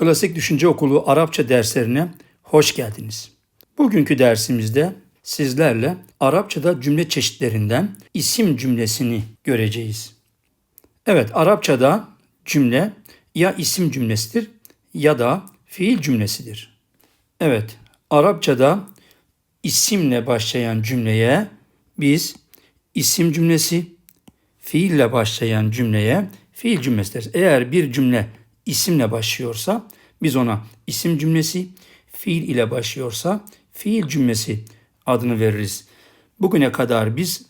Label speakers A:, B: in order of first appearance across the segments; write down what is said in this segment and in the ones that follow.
A: Klasik Düşünce Okulu Arapça derslerine hoş geldiniz. Bugünkü dersimizde sizlerle Arapçada cümle çeşitlerinden isim cümlesini göreceğiz. Evet, Arapçada cümle ya isim cümlesidir ya da fiil cümlesidir. Evet, Arapçada isimle başlayan cümleye biz isim cümlesi, fiille başlayan cümleye fiil cümlesi deriz. Eğer bir cümle isimle başlıyorsa biz ona isim cümlesi, fiil ile başlıyorsa fiil cümlesi adını veririz. Bugüne kadar biz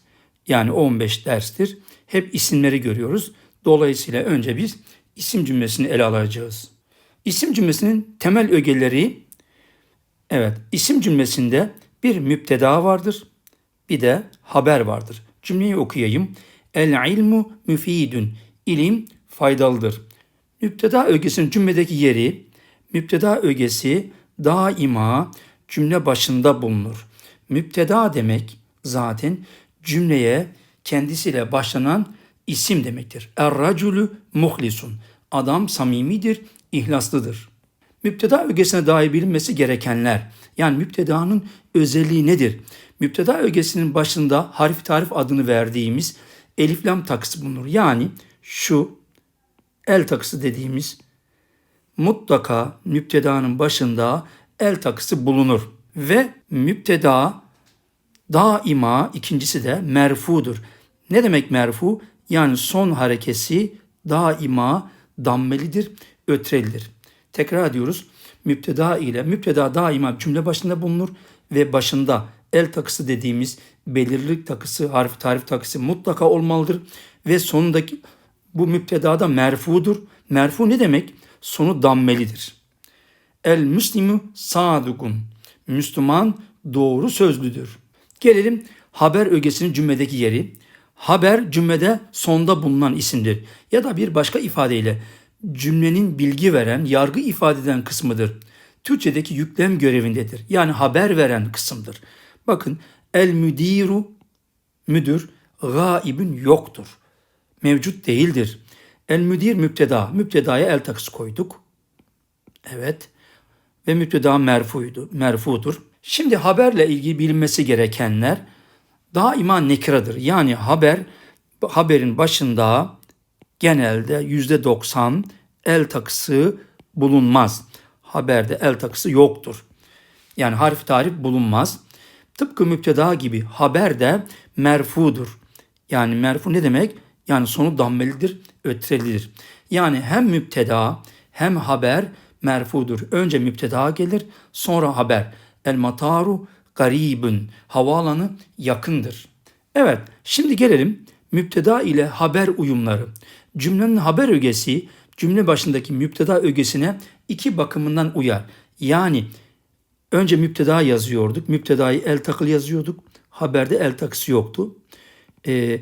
A: yani 15 derstir hep isimleri görüyoruz. Dolayısıyla önce biz isim cümlesini ele alacağız. İsim cümlesinin temel ögeleri evet isim cümlesinde bir müpteda vardır. Bir de haber vardır. Cümleyi okuyayım. El ilmu müfidün. İlim faydalıdır. Müpteda ögesinin cümledeki yeri, müpteda ögesi daima cümle başında bulunur. Müpteda demek zaten cümleye kendisiyle başlanan isim demektir. Er-raculu muhlisun. Adam samimidir, ihlaslıdır. Müpteda ögesine dair bilinmesi gerekenler. Yani müptedanın özelliği nedir? Müpteda ögesinin başında harf tarif adını verdiğimiz eliflam takısı bulunur. Yani şu el takısı dediğimiz mutlaka müptedanın başında el takısı bulunur ve müpteda daima ikincisi de merfudur. Ne demek merfu? Yani son harekesi daima dammelidir, ötrelidir. Tekrar ediyoruz. Müpteda ile müpteda daima cümle başında bulunur ve başında el takısı dediğimiz belirlilik takısı, harf tarif takısı mutlaka olmalıdır ve sonundaki bu müptedada merfudur. Merfu ne demek? Sonu dammelidir. El müslimu sadukun. Müslüman doğru sözlüdür. Gelelim haber ögesinin cümledeki yeri. Haber cümlede sonda bulunan isimdir. Ya da bir başka ifadeyle cümlenin bilgi veren, yargı ifade eden kısmıdır. Türkçedeki yüklem görevindedir. Yani haber veren kısımdır. Bakın el müdiru müdür gaibün yoktur. Mevcut değildir. El müdir müpteda. Müptedaya el takısı koyduk. Evet. Ve müpteda merfuydu, merfudur. Şimdi haberle ilgili bilinmesi gerekenler daima nekiradır. Yani haber haberin başında genelde yüzde doksan el takısı bulunmaz. Haberde el takısı yoktur. Yani harf tarif bulunmaz. Tıpkı müpteda gibi haber de merfudur. Yani merfu ne demek? Yani sonu dammelidir, ötrelidir. Yani hem müpteda hem haber merfudur. Önce müpteda gelir, sonra haber. El mataru garibun. Havaalanı yakındır. Evet, şimdi gelelim müpteda ile haber uyumları. Cümlenin haber ögesi cümle başındaki müpteda ögesine iki bakımından uyar. Yani önce müpteda yazıyorduk. Müptedayı el takılı yazıyorduk. Haberde el takısı yoktu. Ee,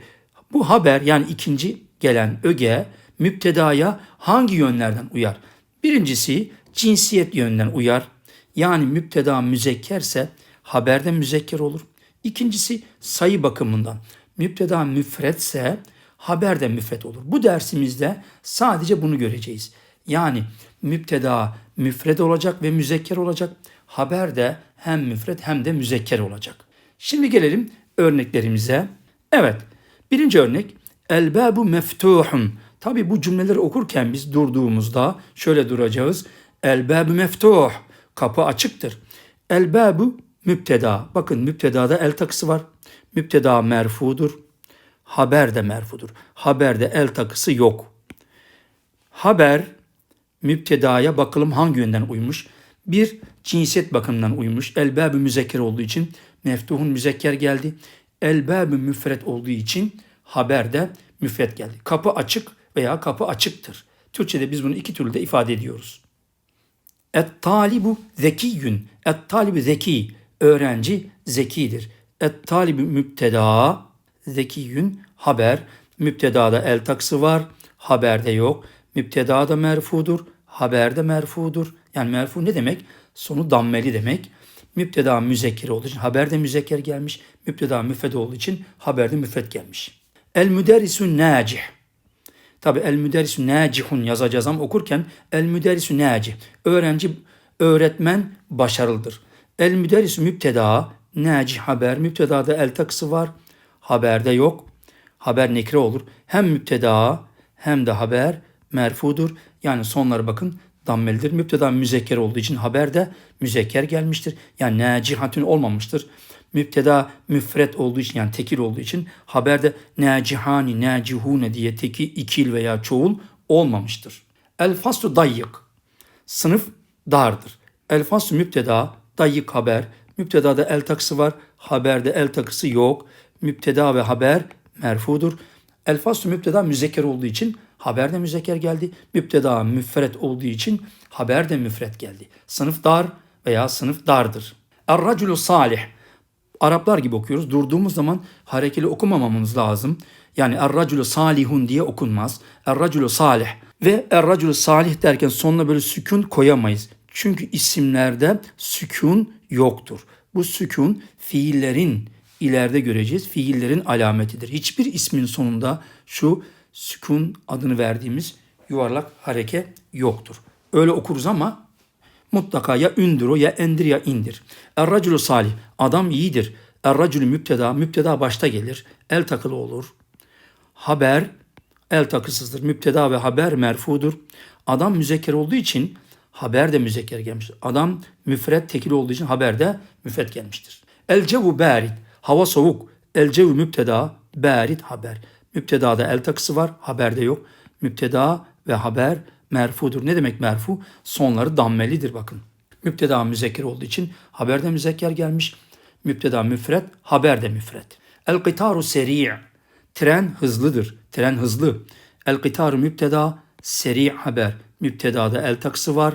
A: bu haber yani ikinci gelen öge müptedaya hangi yönlerden uyar? Birincisi cinsiyet yönünden uyar. Yani müpteda müzekkerse haberde müzekker olur. İkincisi sayı bakımından. Müpteda müfretse haberde müfret olur. Bu dersimizde sadece bunu göreceğiz. Yani müpteda müfred olacak ve müzekker olacak. Haber de hem müfred hem de müzekker olacak. Şimdi gelelim örneklerimize. Evet, birinci örnek elbabu meftuhun. Tabi bu cümleleri okurken biz durduğumuzda şöyle duracağız. Elbabu meftuh. Kapı açıktır. Elbabu müpteda. Bakın müptedada el takısı var. Müpteda merfudur. Haber de merfudur. Haberde el takısı yok. Haber müptedaya bakalım hangi yönden uymuş. Bir cinsiyet bakımından uymuş. Elbab-ı müzekker olduğu için meftuhun müzekker geldi. Elbab-ı müfret olduğu için haber de müfret geldi. Kapı açık veya kapı açıktır. Türkçe'de biz bunu iki türlü de ifade ediyoruz. Et talibu zekiyün. Et talibu zeki. Öğrenci zekidir. Et talibu müpteda. Zekiyün haber. Müptedada el taksı var. Haberde yok. Müpteda da merfudur. Haberde merfudur. Yani merfu ne demek? Sonu dammeli demek. Müpteda müzekker olduğu için haberde müzekker gelmiş. Müpteda müfred olduğu için haberde müfred gelmiş. El müderrisün nacih. Tabi el müderrisü nacihun yazacağız ama okurken el müderrisü nacih. Öğrenci, öğretmen başarılıdır. El müderrisü müpteda, nacih haber. Müptedada el takısı var. Haberde yok. Haber nekre olur. Hem müpteda hem de haber merfudur. Yani sonları bakın dammelidir. Müpteda müzekker olduğu için haber de müzekker gelmiştir. Yani nacihatün olmamıştır. Müpteda müfret olduğu için yani tekil olduğu için haberde nacihani, nacihune diye teki ikil veya çoğul olmamıştır. El faslu dayyık. Sınıf dardır. El faslu müpteda, dayyık haber. Müptedada el takısı var, haberde el takısı yok. Müpteda ve haber merfudur. El faslu müpteda müzekker olduğu için haber de müzekker geldi. Müpteda müfret olduğu için haber de müfret geldi. Sınıf dar veya sınıf dardır. Er-raculu salih. Araplar gibi okuyoruz. Durduğumuz zaman harekeli okumamamız lazım. Yani er-raculu salihun diye okunmaz. Er-raculu salih. Ve er-raculu salih derken sonuna böyle sükun koyamayız. Çünkü isimlerde sükun yoktur. Bu sükun fiillerin ileride göreceğiz. Fiillerin alametidir. Hiçbir ismin sonunda şu sükun adını verdiğimiz yuvarlak hareke yoktur. Öyle okuruz ama mutlaka ya ündür o ya endir ya indir. Er-raculu salih. Adam iyidir. Er-raculu müpteda. Müpteda başta gelir. El takılı olur. Haber el takısızdır. Müpteda ve haber merfudur. Adam müzekker olduğu için haber de müzekker gelmiştir. Adam müfret tekil olduğu için haber de müfret gelmiştir. El cevu barid. Hava soğuk. El cevu müpteda. Barid haber. Müptedada el takısı var. Haberde yok. Müpteda ve haber merfudur. Ne demek merfu? Sonları dammelidir bakın. Müpteda müzekker olduğu için haberde müzekker gelmiş. Müpteda müfret, haber de müfret. El kitaru seri' Tren hızlıdır. Tren hızlı. El kitaru müpteda, seri' haber. Müptedada el takısı var.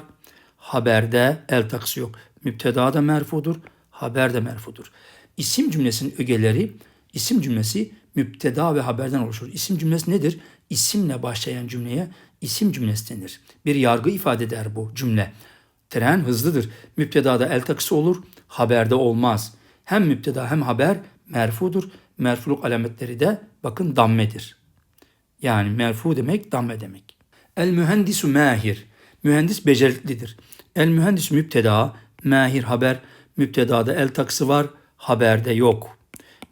A: Haberde el takısı yok. Müpteda da merfudur, haber de merfudur. İsim cümlesinin ögeleri, isim cümlesi müpteda ve haberden oluşur. İsim cümlesi nedir? İsimle başlayan cümleye isim cümlesi denir. Bir yargı ifade eder bu cümle. Tren hızlıdır. Müptedada el takısı olur, haberde olmaz. Hem müpteda hem haber merfudur. Merfuluk alametleri de bakın dammedir. Yani merfu demek damme demek. El mühendisu mahir. Mühendis beceriklidir. El mühendis müpteda, mahir haber. Müptedada el takısı var, haberde yok.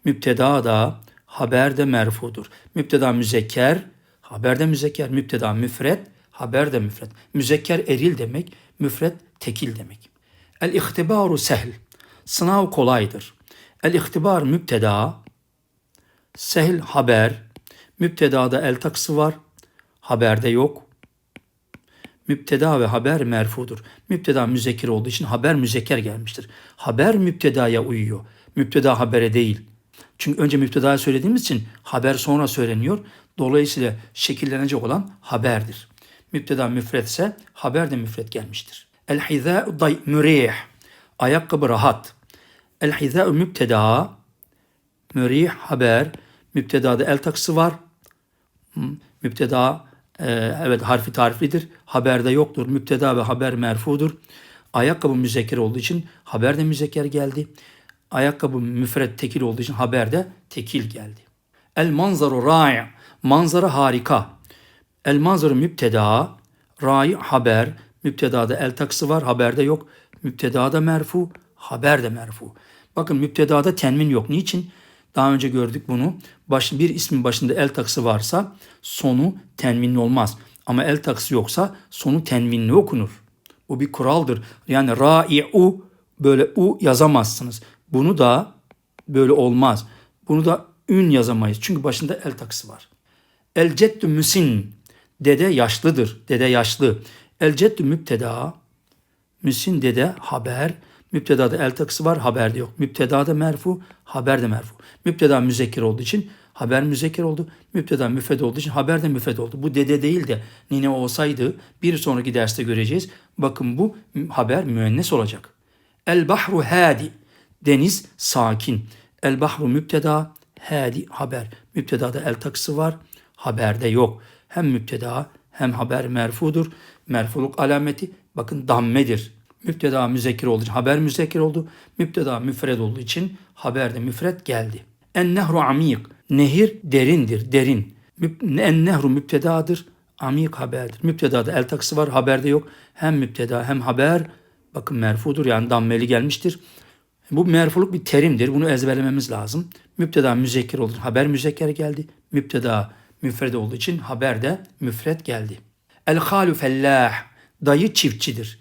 A: Müpteda da haber de merfudur. Müpteda müzekker, haber de müzekker. Müpteda müfret, haber de müfret. Müzekker eril demek, müfret tekil demek. El ihtibaru sehl. Sınav kolaydır. El ihtibar müpteda, sehl haber. Müptedada el takısı var, haberde yok. Müpteda ve haber merfudur. Müpteda müzekkir olduğu için haber müzekker gelmiştir. Haber müptedaya uyuyor. Müpteda habere değil. Çünkü önce müptedaya söylediğimiz için haber sonra söyleniyor. Dolayısıyla şekillenecek olan haberdir. Müpteda müfretse haber de müfret gelmiştir. El hizâ'u day mürih. Ayakkabı rahat. El hizâ'u müpteda mürih haber. Müptedada el takısı var. Müpteda e, evet harfi tariflidir. Haberde yoktur. Müpteda ve haber merfudur. Ayakkabı müzekker olduğu için haber de müzekker geldi. Ayakkabı müfred tekil olduğu için haber de tekil geldi. El manzaru ra'i. Manzara harika. El manzaru müpteda. Ra'i haber. Müptedada el takısı var. Haberde yok. Müptedada merfu. Haber de merfu. Bakın müptedada tenmin yok. Niçin? Daha önce gördük bunu. Baş, bir ismin başında el takısı varsa sonu tenvinli olmaz. Ama el takısı yoksa sonu tenvinli okunur. Bu bir kuraldır. Yani ra'i'u böyle u yazamazsınız. Bunu da böyle olmaz. Bunu da ün yazamayız. Çünkü başında el takısı var. El ceddü müsin. Dede yaşlıdır. Dede yaşlı. El ceddü müpteda. Müsin dede haber. Müptedada el takısı var, haberde yok. Müptedada merfu, haber de merfu. Müpteda müzekkir olduğu için haber müzekkir oldu. Müpteda müfed olduğu için haber de müfed oldu. Bu dede değil de nine olsaydı bir sonraki derste göreceğiz. Bakın bu haber müennes olacak. El bahru hadi. Deniz sakin. El bahru müpteda, hadi haber. Müptedada el takısı var, haberde yok. Hem müpteda hem haber merfudur. Merfuluk alameti bakın dammedir. Müpteda müzekkir olduğu için haber müzekkir oldu. Müpteda müfred olduğu için haber de müfred geldi. En nehru amik. Nehir derindir, derin. En nehru müptedadır. Amik haberdir. Müptedada el takısı var, haberde yok. Hem müpteda hem haber bakın merfudur yani dammeli gelmiştir. Bu merfuluk bir terimdir. Bunu ezberlememiz lazım. Müpteda müzekker için haber müzekker geldi. Müpteda müfred olduğu için haber de müfred geldi. El halu fellah dayı çiftçidir.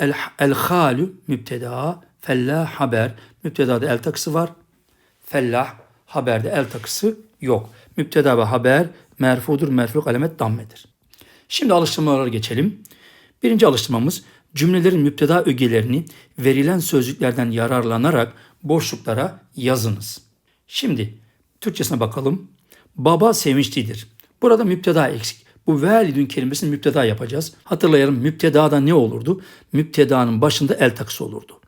A: El, el halu müpteda fellah haber. Müptedada el takısı var. Fellah haberde el takısı yok. Müpteda ve haber merfudur. Merfuk alamet dammedir. Şimdi alıştırmalara geçelim. Birinci alıştırmamız cümlelerin müpteda ögelerini verilen sözcüklerden yararlanarak boşluklara yazınız. Şimdi Türkçesine bakalım. Baba sevinçlidir. Burada müpteda eksik. Bu velidün kelimesini müpteda yapacağız. Hatırlayalım müptedada ne olurdu? Müptedanın başında el takısı olurdu.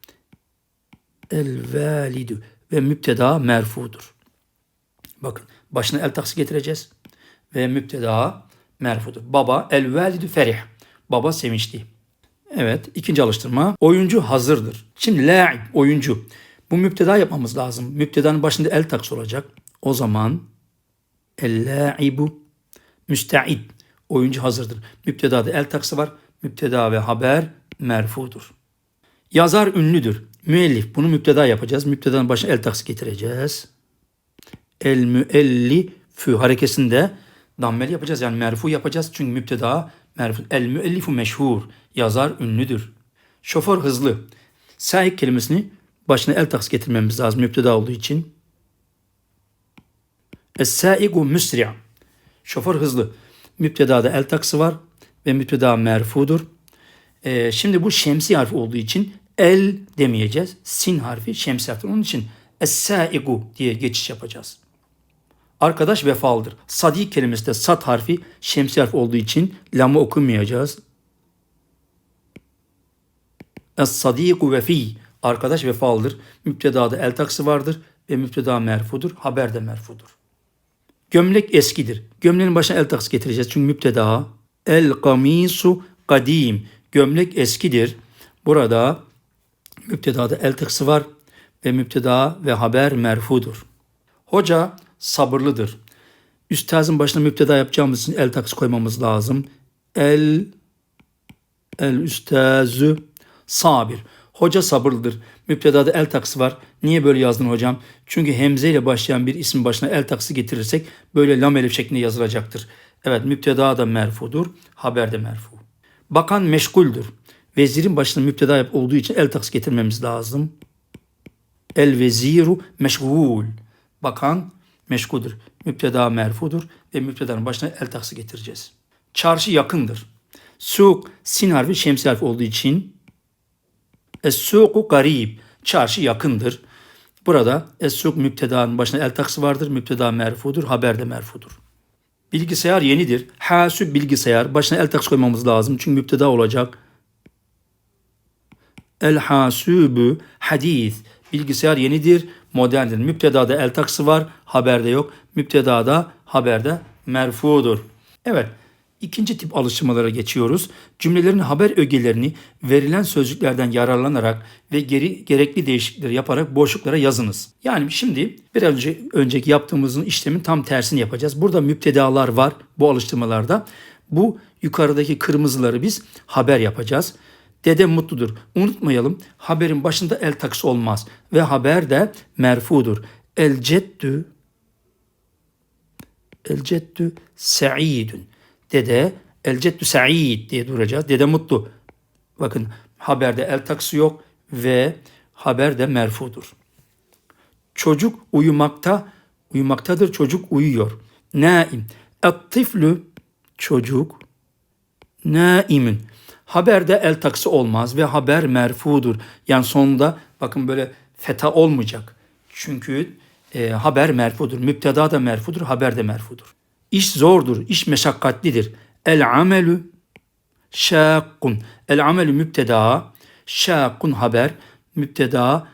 A: El velidü ve müpteda merfudur. Bakın başına el takısı getireceğiz ve müpteda merfudur. Baba el velidü ferih. Baba sevinçli. Evet ikinci alıştırma. Oyuncu hazırdır. Şimdi la'ib oyuncu. Bu müpteda yapmamız lazım. Müptedanın başında el takısı olacak. O zaman el la'ibu müsta'id. Oyuncu hazırdır. Müptedada el takısı var. Müpteda ve haber merfudur. Yazar ünlüdür. Müellif. Bunu müpteda yapacağız. Müptedanın başına el takısı getireceğiz. El müellifü harekesinde dammeli yapacağız. Yani merfu yapacağız. Çünkü müpteda merfu. El müellifu meşhur. Yazar ünlüdür. Şoför hızlı. Sahip kelimesini başına el takısı getirmemiz lazım. Müpteda olduğu için. Es-saigu müsri'. Şoför hızlı. Müptedada el takısı var ve müpteda merfudur. Ee, şimdi bu şemsi harfi olduğu için el demeyeceğiz. Sin harfi şemsi harfi. Onun için es-saigu diye geçiş yapacağız. Arkadaş vefalıdır. Sadi kelimesi de sat harfi şemsi harf olduğu için lamı okumayacağız. Es-sadiku vefi. Arkadaş vefalıdır. Müptedada el takısı vardır ve müpteda merfudur. Haber de merfudur. Gömlek eskidir. Gömleğin başına el takısı getireceğiz. Çünkü müpteda el kamisu kadim. Gömlek eskidir. Burada müptedada el takısı var ve müpteda ve haber merfudur. Hoca sabırlıdır. Üstazın başına müpteda yapacağımız için el takısı koymamız lazım. El el üstazü sabir. Hoca sabırlıdır. Müptedada el takısı var. Niye böyle yazdın hocam? Çünkü hemze ile başlayan bir isim başına el takısı getirirsek böyle lam elif şeklinde yazılacaktır. Evet müpteda da merfudur. Haber de merfu. Bakan meşguldür. Vezirin başına müpteda yap olduğu için el takısı getirmemiz lazım. El veziru meşgul. Bakan meşguldür. Müpteda merfudur ve müptedanın başına el takısı getireceğiz. Çarşı yakındır. Suk sin harfi şemsi harfi olduğu için Es-suku garib. Çarşı yakındır. Burada es-suk müptedanın başına el takısı vardır. Müpteda merfudur. Haber de merfudur. Bilgisayar yenidir. Hasüb bilgisayar. Başına el takısı koymamız lazım. Çünkü müpteda olacak. El hasübü hadis. Bilgisayar yenidir, moderndir. Müptedada el takısı var, haberde yok. Müptedada, haberde merfudur. Evet, ikinci tip alıştırmalara geçiyoruz. Cümlelerin haber ögelerini verilen sözcüklerden yararlanarak ve geri, gerekli değişiklikleri yaparak boşluklara yazınız. Yani şimdi bir önce önceki yaptığımızın işlemin tam tersini yapacağız. Burada müptedalar var bu alıştırmalarda. Bu yukarıdaki kırmızıları biz haber yapacağız. Dede mutludur. Unutmayalım haberin başında el takısı olmaz ve haber de merfudur. El ceddü El ceddü sa'idun. Dede el ceddü sa'id diye duracağız. Dede mutlu. Bakın haberde el takısı yok ve haber de merfudur. Çocuk uyumakta, uyumaktadır. Çocuk uyuyor. Naim. Et-tiflü çocuk naimin. Haberde el takısı olmaz ve haber merfudur. Yani sonunda bakın böyle feta olmayacak. Çünkü e, haber merfudur. Müpteda da merfudur, haber de merfudur. İş zordur, iş meşakkatlidir. El amelü şakkun. El amelü müpteda, şakkun haber. Müpteda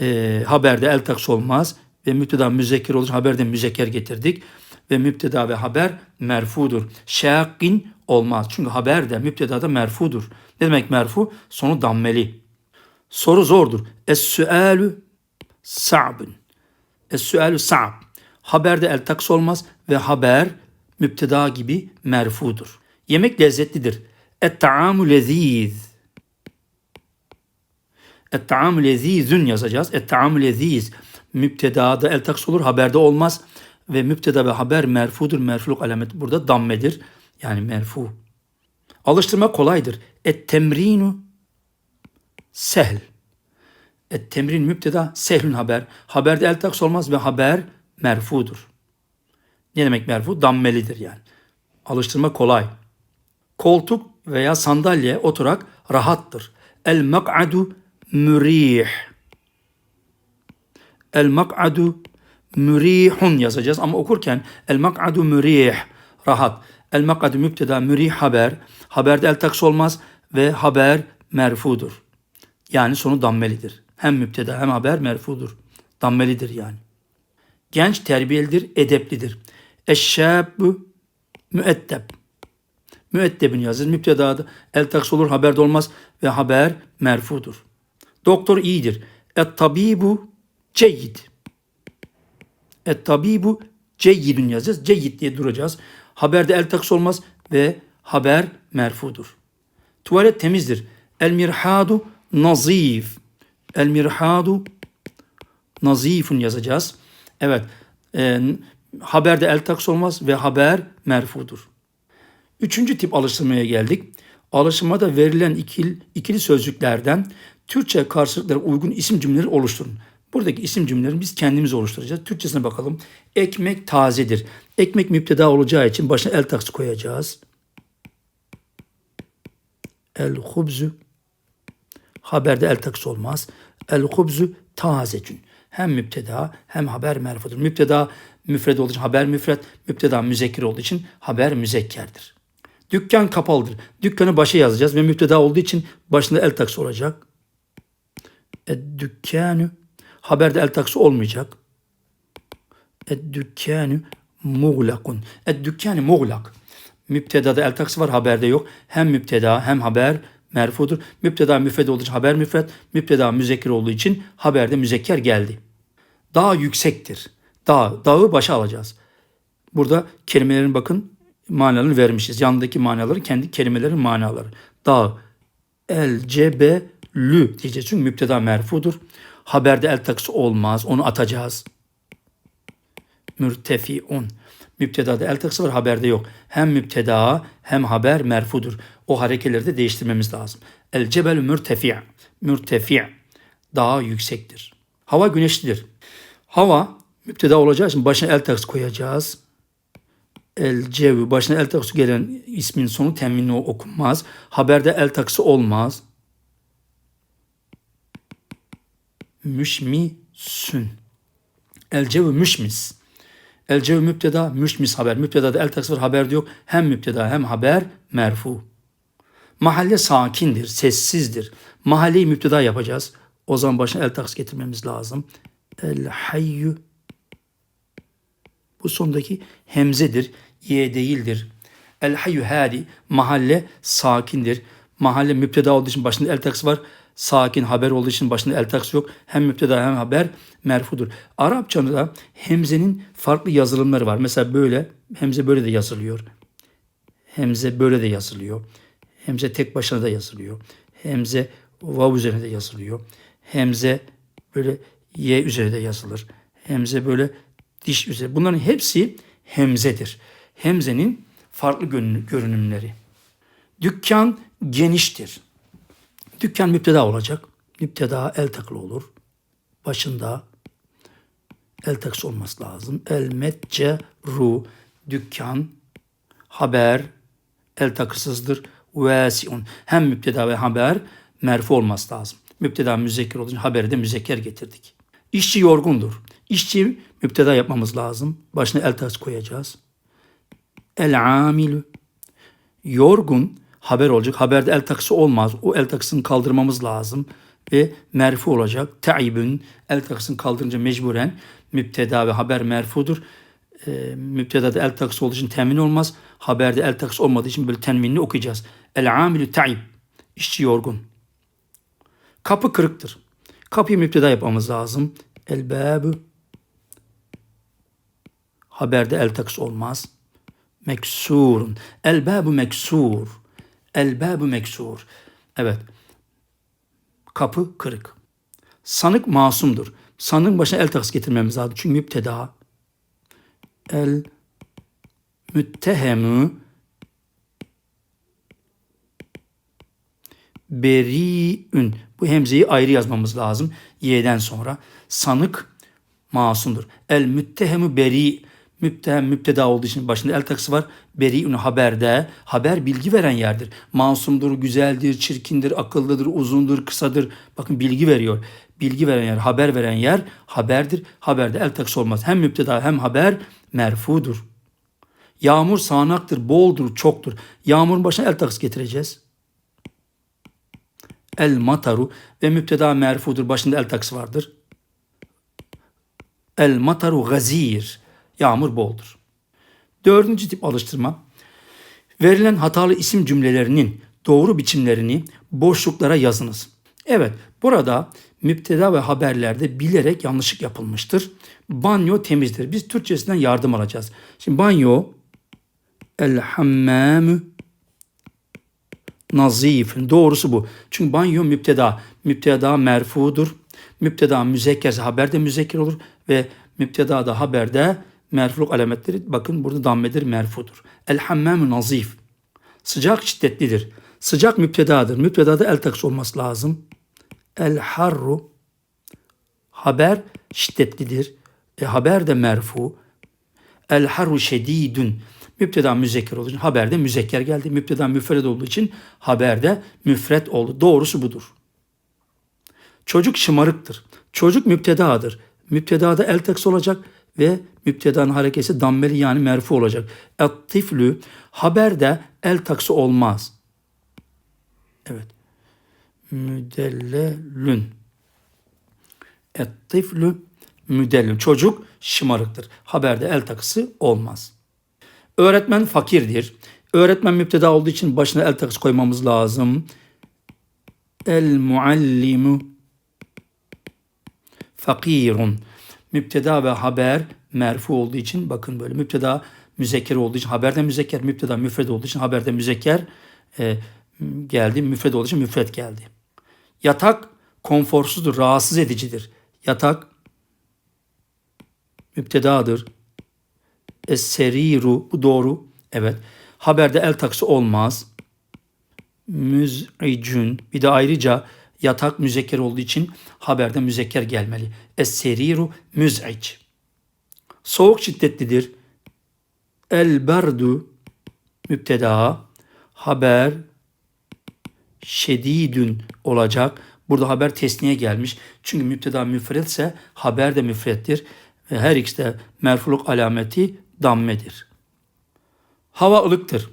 A: e, haberde el takısı olmaz ve müpteda müzekker olur. Haberde müzekker getirdik ve müpteda ve haber merfudur. Şakkin olmaz. Çünkü haber de müpteda da merfudur. Ne demek merfu? Sonu dammeli. Soru zordur. Es-sualü sa'bun. Es-sualü sa'b. Haberde el takısı olmaz ve haber müpteda gibi merfudur. Yemek lezzetlidir. Et-ta'amu leziz. Et-ta'amu lezizün yazacağız. Et-ta'amu leziz. Müptedada el taks olur, haberde olmaz. Ve müpteda ve haber merfudur. Merfuluk alameti burada dammedir. Yani merfu. Alıştırma kolaydır. Et-temrinu sehl. Et-temrin müpteda, sehlün haber. Haberde el taks olmaz ve haber merfudur. Ne demek merfu? Dammelidir yani. Alıştırma kolay. Koltuk veya sandalye, oturak rahattır. El mak'adu mürih. El mak'adu mürihun yazacağız ama okurken el mak'adu mürih rahat. El mak'adu müpteda mürih haber. Haberde el taks olmaz ve haber merfudur. Yani sonu dammelidir. Hem müpteda hem haber merfudur. Dammelidir yani. Genç terbiyelidir, edeplidir. Eşşâbü müeddeb. Müeddebin yazır. Müptedada el taks olur, haberde olmaz ve haber merfudur. Doktor iyidir. Et tabibu ceyyid. Et tabibu ceyyidun yazacağız. Ceyyid diye duracağız. Haberde el taks olmaz ve haber merfudur. Tuvalet temizdir. El mirhadu nazif. El mirhadu nazifun yazacağız. Evet. E, haberde el taks olmaz ve haber merfudur. Üçüncü tip alıştırmaya geldik. Alıştırmada verilen ikili, ikili sözcüklerden Türkçe karşılıklara uygun isim cümleleri oluşturun. Buradaki isim cümleleri biz kendimiz oluşturacağız. Türkçesine bakalım. Ekmek tazedir. Ekmek müpteda olacağı için başına el taksı koyacağız. El hubzu. Haberde el taksı olmaz. El hubzu tazecün. Hem müpteda hem haber merfudur. Müpteda müfred olduğu için haber müfred, müpteda müzekkir olduğu için haber müzekkerdir. Dükkan kapalıdır. Dükkanı başa yazacağız ve müpteda olduğu için başında el taksı olacak. E, dükkanı haberde el taksı olmayacak. E, dükkanı muğlakun. E, dükkanı muğlak. Müptedada el taksı var haberde yok. Hem müpteda hem haber merfudur. Müpteda müfred olduğu için haber müfred, müpteda müzekkir olduğu için haberde müzekker geldi. Dağ yüksektir. Dağ, dağı başa alacağız. Burada kelimelerin bakın manalarını vermişiz. Yanındaki manaları kendi kelimelerin manaları. Dağ, el, cebe, lü diyeceğiz. Çünkü müpteda merfudur. Haberde el takısı olmaz. Onu atacağız. Mürtefiun. Müptedada el takısı var haberde yok. Hem müpteda hem haber merfudur. O harekeleri de değiştirmemiz lazım. El cebel mürtefi' mürtefi' daha yüksektir. Hava güneşlidir. Hava müpteda olacağı için başına el takısı koyacağız. El cevi başına el takısı gelen ismin sonu teminli okunmaz. Haberde el takısı olmaz. Müşmisün. El cevi müşmis. El cevi müpteda, müşmis haber. Müptedada el takısı var, haberde yok. Hem müpteda hem haber merfu. Mahalle sakindir, sessizdir. Mahalleyi müpteda yapacağız. O zaman başına el takısı getirmemiz lazım. El hayyu. Bu sondaki hemzedir, ye değildir. El hayyu hadi. Mahalle sakindir. Mahalle müpteda olduğu için başında el takısı var. Sakin haber olduğu için başında el takısı yok. Hem müpteda hem haber merfudur. Arapçada hemzenin farklı yazılımları var. Mesela böyle, hemze böyle de yazılıyor. Hemze böyle de yazılıyor. Hemze tek başına da yazılıyor. Hemze vav üzerine de yazılıyor. Hemze böyle y üzerine de yazılır. Hemze böyle diş üzerine. Bunların hepsi hemzedir. Hemzenin farklı görünümleri. Dükkan geniştir. Dükkan müpteda olacak. Müpteda el takılı olur. Başında el takısı olması lazım. El metceru dükkan haber el takısızdır. Vesiun hem müpteda ve haber merfu olması lazım. Müpteda müzekker olunca haberi de müzekker getirdik. İşçi yorgundur. İşçi müpteda yapmamız lazım. Başına el takısı koyacağız. El amilü yorgun haber olacak. Haberde el takısı olmaz. O el takısını kaldırmamız lazım ve merfu olacak. Ta'ibün el takısını kaldırınca mecburen müpteda ve haber merfudur. E, müptedada el takısı olduğu için temin olmaz. Haberde el takısı olmadığı için böyle tenvinli okuyacağız. El amilü ta'ib. İşçi yorgun. Kapı kırıktır. Kapıyı müpteda yapmamız lazım. El bâbü. Haberde el takısı olmaz. meksurun. El babu meksur. El babu meksur. Evet. Kapı kırık. Sanık masumdur. Sanığın başına el takısı getirmemiz lazım. Çünkü müpteda. El müttehemü beriün. Bu hemzeyi ayrı yazmamız lazım. Y'den sonra. Sanık masumdur. El müttehemü beri. Müptehem müpteda olduğu için başında el takısı var. Beriün haberde. Haber bilgi veren yerdir. Masumdur, güzeldir, çirkindir, akıllıdır, uzundur, kısadır. Bakın bilgi veriyor. Bilgi veren yer, haber veren yer haberdir. Haberde el takısı olmaz. Hem müpteda hem haber merfudur. Yağmur sağanaktır, boldur, çoktur. Yağmurun başına el takısı getireceğiz. El mataru ve müpteda merfudur. Başında el takısı vardır. El mataru gazir. Yağmur boldur. Dördüncü tip alıştırma. Verilen hatalı isim cümlelerinin doğru biçimlerini boşluklara yazınız. Evet, burada müpteda ve haberlerde bilerek yanlışlık yapılmıştır. Banyo temizdir. Biz Türkçesinden yardım alacağız. Şimdi banyo el hammamü nazifün. Doğrusu bu. Çünkü banyo müpteda. Müpteda merfudur. Müpteda müzekkerse haber de müzekker olur ve müpteda da haberde merfuluk alametleri bakın burada dammedir merfudur. El hammamü nazif. Sıcak şiddetlidir. Sıcak müptedadır. Müptedada el takısı olması lazım. El harru haber şiddetlidir. E, haber de merfu. El harru şedidün. Müpteda müzekker olduğu için haberde müzekker geldi. Müpteda müfred olduğu için haberde müfret oldu. Doğrusu budur. Çocuk şımarıktır. Çocuk müptedadır. Müptedada el takısı olacak ve müptedanın harekesi dammeli yani merfu olacak. Et-tiflü haberde el takısı olmaz. Evet. Müdellelün. Et-tiflü müdellün. Çocuk şımarıktır. Haberde el takısı olmaz. Öğretmen fakirdir. Öğretmen müpteda olduğu için başına el takısı koymamız lazım. El muallimu fakirun. Müpteda ve haber merfu olduğu için bakın böyle müpteda müzekker olduğu için haberde müzekker, müpteda müfred olduğu için haberde müzekker e, geldi, müfred olduğu için müfred geldi. Yatak konforsuzdur, rahatsız edicidir. Yatak müptedadır. Es-seriru bu doğru. Evet. Haberde el takısı olmaz. Müz'icün bir de ayrıca yatak müzekker olduğu için haberde müzekker gelmeli. Es-seriru müz'ic. Soğuk şiddetlidir. El berdu müpteda haber şedidün olacak. Burada haber tesniye gelmiş. Çünkü müpteda müfredse haber de müfrettir. Her ikisi de merfuluk alameti dammedir. Hava ılıktır.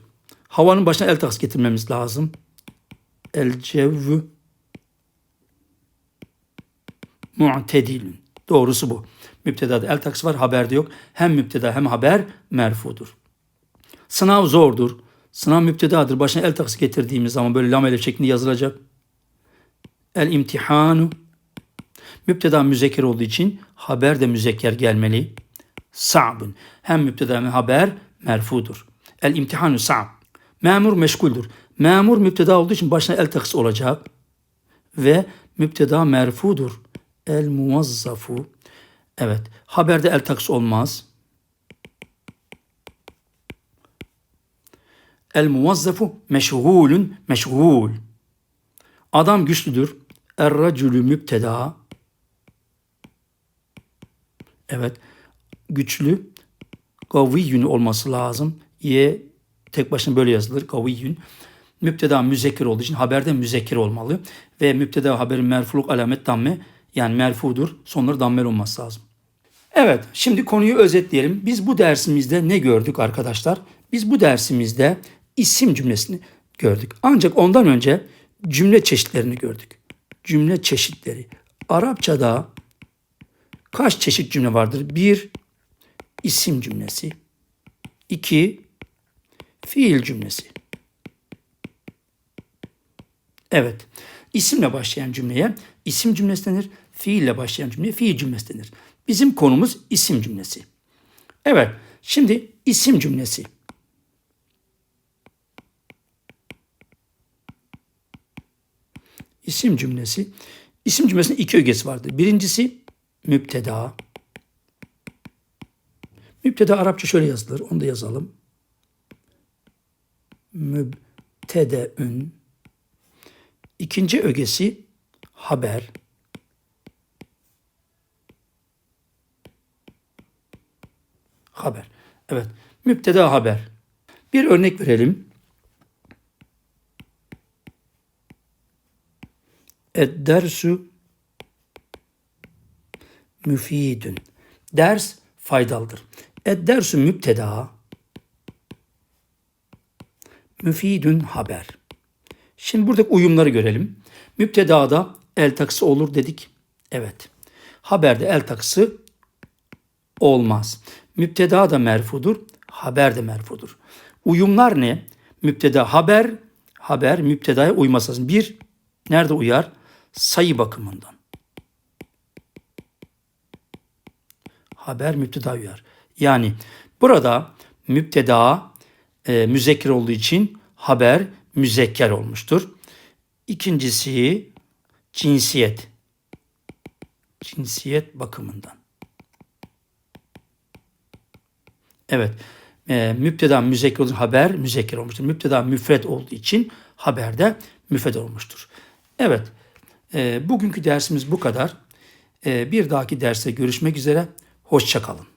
A: Havanın başına el takısı getirmemiz lazım. El cevvü mu'tedilün. Doğrusu bu. Müptedada el takısı var, haberde yok. Hem müpteda hem haber merfudur. Sınav zordur. Sınav müptedadır. Başına el takısı getirdiğimiz zaman böyle lam şeklinde yazılacak. El imtihanu müpteda müzekker olduğu için haber de müzekker gelmeli. Sa'bun. Hem müpteda hem haber merfudur. El imtihanu sa'b. Memur meşguldür. Memur müpteda olduğu için başına el takısı olacak. Ve müpteda merfudur. El muvazzafu. Evet. Haberde el takısı olmaz. El muvazzafu meşgulün meşgul. Adam güçlüdür. Er racülü müpteda. Evet. Güçlü. Gaviyyün olması lazım. Y tek başına böyle yazılır. Gaviyyün. Müpteda müzekkir olduğu için haberde müzekkir olmalı. Ve müpteda haberin merfuluk alamet damme yani merfudur. Sonları dammel olması lazım. Evet, şimdi konuyu özetleyelim. Biz bu dersimizde ne gördük arkadaşlar? Biz bu dersimizde isim cümlesini gördük. Ancak ondan önce cümle çeşitlerini gördük. Cümle çeşitleri. Arapçada kaç çeşit cümle vardır? Bir, isim cümlesi. İki, fiil cümlesi. Evet, isimle başlayan cümleye isim cümlesi denir fiille başlayan cümleye fiil cümlesi denir. Bizim konumuz isim cümlesi. Evet, şimdi isim cümlesi. İsim cümlesi. İsim cümlesinin iki ögesi vardır. Birincisi müpteda. Müpteda Arapça şöyle yazılır. Onu da yazalım. Mübtedeün. İkinci ögesi haber. Evet. Müpteda haber. Bir örnek verelim. Ed-dersu müfidün. Ders faydalıdır. Ed-dersu müpteda müfidün haber. Şimdi buradaki uyumları görelim. Müptedada el takısı olur dedik. Evet. Haberde el takısı olmaz. Müpteda da merfudur, haber de merfudur. Uyumlar ne? Müpteda haber, haber müptedaya uyması lazım. Bir, nerede uyar? Sayı bakımından. Haber müpteda uyar. Yani burada müpteda e, müzekker olduğu için haber müzekker olmuştur. İkincisi cinsiyet. Cinsiyet bakımından. Evet. E, müpteda müzekker için haber müzekker olmuştur. Müpteda müfret olduğu için haber de müfret olmuştur. Evet. E, bugünkü dersimiz bu kadar. E, bir dahaki derste görüşmek üzere. Hoşçakalın.